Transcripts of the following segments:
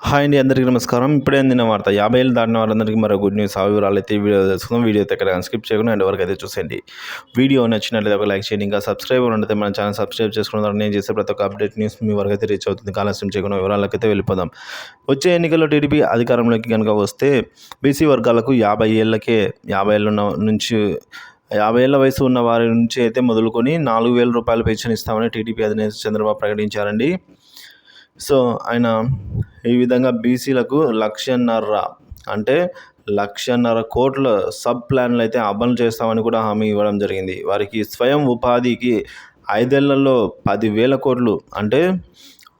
Hi అండి అందరికీ నమస్కారం. ఇప్పుడే అందిన వార్త యాభై ఏళ్ళు దాటిన వాళ్ళందరికీ మరో గుడ్ న్యూస్ ఆ వివరాలు అయితే వీడియో తెలుసుకుందాం. వీడియో అయితే ఎక్కడ స్కిప్ చేయకుండా అండ్ వరకు అయితే చూసేయండి. వీడియో నచ్చినట్లయితే ఒక లైక్ చేయండి. ఇంకా సబ్స్క్రైబ్ ఉంటే మన ఛానల్ సబ్స్క్రైబ్ చేసుకున్న తర్వాత నేను చేసే ప్రతి ఒక్క అప్డేట్ న్యూస్ మీ వరకు అయితే రీచ్ అవుతుంది. ఆలస్యం చేయకుండా వివరాలకు అయితే వెళ్ళిపోదాం. వచ్చే ఎన్నికల్లో టీడీపీ అధికారంలోకి కనుక వస్తే బీసీ వర్గాలకు యాభై ఏళ్ళకే యాభై ఏళ్ళ నుంచి యాభై ఏళ్ళ వయసు ఉన్న వారి నుంచి అయితే మొదలుకొని నాలుగు వేల రూపాయల పెన్షన్ ఇస్తామని టీడీపీ అధినేత చంద్రబాబు ప్రకటించారండి. సో ఆయన ఈ విధంగా బీసీలకు లక్షన్నర అంటే లక్షన్నర కోట్ల సబ్ ప్లాన్లు అయితే అమలు చేస్తామని కూడా హామీ ఇవ్వడం జరిగింది. వారికి స్వయం ఉపాధికి ఐదేళ్ళలో పదివేల కోట్లు అంటే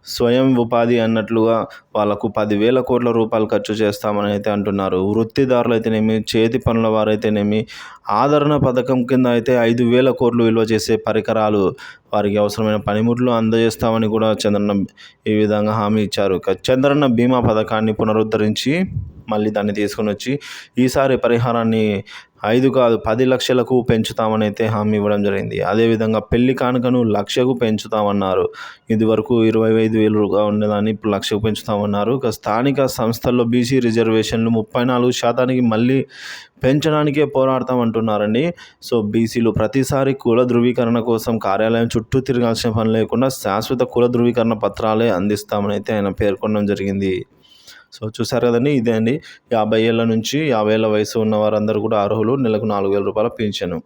స్వయం ఉపాధి అన్నట్లుగా వాళ్ళకు పదివేల కోట్ల రూపాయలు ఖర్చు చేస్తామని అయితే అంటున్నారు. వృత్తిదారులు అయితేనేమి చేతి పనుల వారైతేనేమి ఆదరణ పథకం కింద అయితే ఐదు వేల కోట్లు విలువ చేసే పరికరాలు వారికి అవసరమైన పనిముట్లు అందజేస్తామని కూడా చంద్రన్న ఈ విధంగా హామీ ఇచ్చారు. చంద్రన్న బీమా పథకాన్ని పునరుద్ధరించి మళ్ళీ దాన్ని తీసుకొని వచ్చి ఈసారి పరిహారాన్ని ఐదు కాదు పది లక్షలకు పెంచుతామని అయితే హామీ ఇవ్వడం జరిగింది. అదేవిధంగా పెళ్ళి కానుకను లక్షకు పెంచుతామన్నారు. ఇదివరకు ఇరవై ఐదు వేలుగా ఉండేదాన్ని ఇప్పుడు లక్షకు పెంచుతామన్నారు. ఇక స్థానిక సంస్థల్లో బీసీ రిజర్వేషన్లు ముప్పై నాలుగు శాతానికి మళ్ళీ పెంచడానికే పోరాడతామంటున్నారండి సో బీసీలు ప్రతిసారి కుల ధృవీకరణ కోసం కార్యాలయం చుట్టూ తిరగాల్సిన పని లేకుండా శాశ్వత కుల ధృవీకరణ పత్రాలే అందిస్తామని అయితే ఆయన పేర్కొనడం జరిగింది. సో చూసారు కదండి ఇదే అండి. యాభై ఏళ్ళ నుంచి యాభై ఏళ్ళ వయసు ఉన్న వారందరూ కూడా అర్హులు. నెలకు నాలుగు వేల రూపాయల పింఛను.